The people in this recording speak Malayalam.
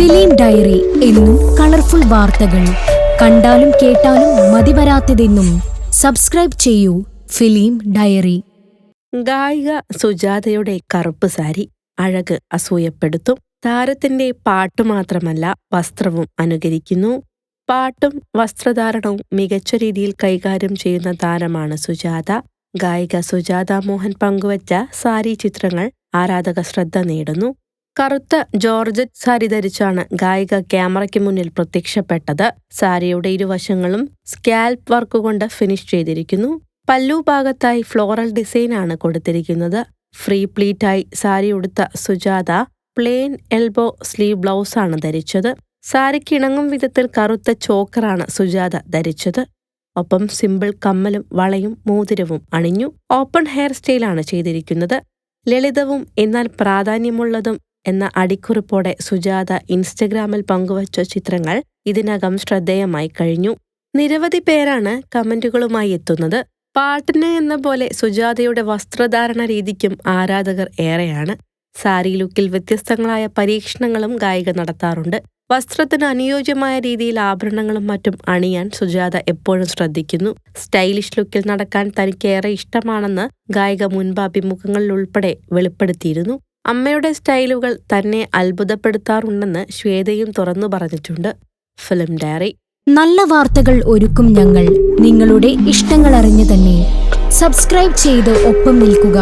ഫിലിം ഡയറി എന്നും കളർഫുൾ വാർത്തകൾ. കണ്ടാലും കേട്ടാലും മതിവരാത്തതെന്നും സബ്സ്ക്രൈബ് ചെയ്യൂ ഫിലിം ഡയറി. ഗായിക സുജാതയുടെ കറുപ്പ് സാരി അഴക് അസൂയപ്പെടുത്തും. താരത്തിന്റെ പാട്ടു മാത്രമല്ല വസ്ത്രവും അനുകരിക്കുന്നു. പാട്ടും വസ്ത്രധാരണവും മികച്ച രീതിയിൽ കൈകാര്യം ചെയ്യുന്ന താരമാണ് സുജാത. ഗായിക സുജാത മോഹൻ പങ്കുവച്ച സാരി ചിത്രങ്ങൾ ആരാധക ശ്രദ്ധ നേടുന്നു. കറുത്ത ജോർജറ്റ് സാരി ധരിച്ചാണ് ഗായിക ക്യാമറയ്ക്ക് മുന്നിൽ പ്രത്യക്ഷപ്പെട്ടത്. സാരിയുടെ ഇരുവശങ്ങളും സ്കാൽപ്പ് വർക്ക് കൊണ്ട് ഫിനിഷ് ചെയ്തിരിക്കുന്നു. പല്ലു ഭാഗത്തായി ഫ്ലോറൽ ഡിസൈനാണ് കൊടുത്തിരിക്കുന്നത്. ഫ്രീ പ്ലീറ്റായി sari ഉടുത്ത Sujatha plain elbow sleeve blouse ആണ് ധരിച്ചത്. സാരിക്കിണങ്ങും വിധത്തിൽ കറുത്ത ചോക്കറാണ് സുജാത ധരിച്ചത്. ഒപ്പം സിമ്പിൾ കമ്മലും വളയും മോതിരവും അണിഞ്ഞു. ഓപ്പൺ ഹെയർ സ്റ്റൈലാണ് ചെയ്തിരിക്കുന്നത്. ലളിതവും എന്നാൽ പ്രാധാന്യമുള്ളതും എന്ന അടിക്കുറിപ്പോടെ സുജാത ഇൻസ്റ്റഗ്രാമിൽ പങ്കുവച്ച ചിത്രങ്ങൾ ഇതിനകം ശ്രദ്ധേയമായി കഴിഞ്ഞു. നിരവധി പേരാണ് കമന്റുകളുമായി എത്തുന്നത്. പാട്ടിന് എന്ന പോലെ സുജാതയുടെ വസ്ത്രധാരണ രീതിക്കും ആരാധകർ ഏറെയാണ്. സാരി ലുക്കിൽ വ്യത്യസ്തങ്ങളായ പരീക്ഷണങ്ങളും ഗായിക നടത്താറുണ്ട്. വസ്ത്രത്തിന് അനുയോജ്യമായ രീതിയിൽ ആഭരണങ്ങളും മറ്റും അണിയാൻ സുജാത എപ്പോഴും ശ്രദ്ധിക്കുന്നു. സ്റ്റൈലിഷ് ലുക്കിൽ നടക്കാൻ തനിക്കേറെ ഇഷ്ടമാണെന്ന് ഗായിക മുൻപ് ഉൾപ്പെടെ വെളിപ്പെടുത്തിയിരുന്നു. അമ്മയുടെ സ്റ്റൈലുകൾ തന്നെ അത്ഭുതപ്പെടുത്താറുണ്ടെന്ന് ശ്വേതയും തുറന്നു പറഞ്ഞിട്ടുണ്ട്. Film diary. നല്ല വാർത്തകൾ ഒരുക്കും ഞങ്ങൾ. നിങ്ങളുടെ ഇഷ്ടങ്ങൾ അറിഞ്ഞു തന്നെ. സബ്സ്ക്രൈബ് ചെയ്ത് ഒപ്പം നിൽക്കുക.